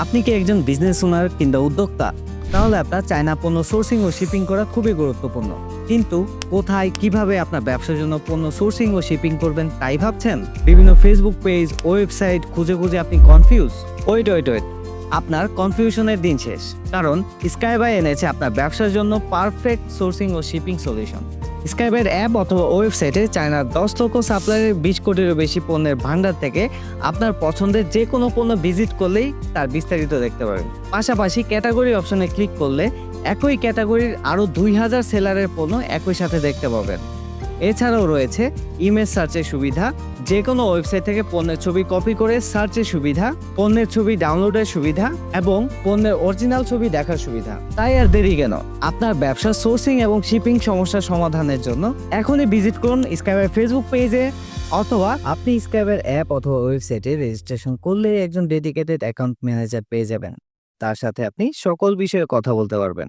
আপনি কি একজন বিজনেস ওনার কিংবা উদ্যোক্তা? তাহলে আপনার চায়না পণ্য সোর্সিং ও শিপিং করা খুবই গুরুত্বপূর্ণ। কিন্তু কোথায়, কীভাবে আপনার ব্যবসার জন্য পণ্য সোর্সিং ও শিপিং করবেন তাই ভাবছেন? বিভিন্ন ফেসবুক পেজ ওয়েবসাইট খুঁজে খুঁজে আপনি কনফিউজ ওয়েট ওয়েট ওয়েট আপনার কনফিউশনের দিন শেষ। কারণ স্কাইবাই এনেছে আপনার ব্যবসার জন্য পারফেক্ট সোর্সিং ও শিপিং সলিউশন স্কাইবাইয়ের অ্যাপ অথবা ওয়েবসাইটে চায়নার দশ লক্ষ সাপ্লাইয়ের বিশ কোটিরও বেশি পণ্যের ভান্ডার থেকে আপনার পছন্দের যে কোনো পণ্য ভিজিট করলেই তার বিস্তারিত দেখতে পাবেন। পাশাপাশি ক্যাটাগরি অপশনে ক্লিক করলে একই ক্যাটাগরির আরও দুই হাজার সেলারের পণ্য একই সাথে দেখতে পাবেন। এছাড়াও রয়েছে ইমেজ সার্চের সুবিধা যে কোনো ওয়েবসাইট থেকে পণ্যের ছবি কপি করে সার্চের সুবিধা, পণ্যের ছবি ডাউনলোডের সুবিধা এবং পণ্যের অরিজিনাল ছবি দেখার সুবিধা। তাই আর দেরি কেন? আপনার ব্যবসা সোর্সিং এবং শিপিং সমস্যার সমাধানের জন্য এখনই ভিজিট করুন স্কাইবের ফেসবুক পেজে অথবা আপনি স্কাইবের অ্যাপ অথবা ওয়েবসাইটে রেজিস্ট্রেশন করলে একজন ডেডিকেটেড অ্যাকাউন্ট ম্যানেজার পেয়ে যাবেন। তার সাথে আপনি সকল বিষয়ে কথা বলতে পারবেন।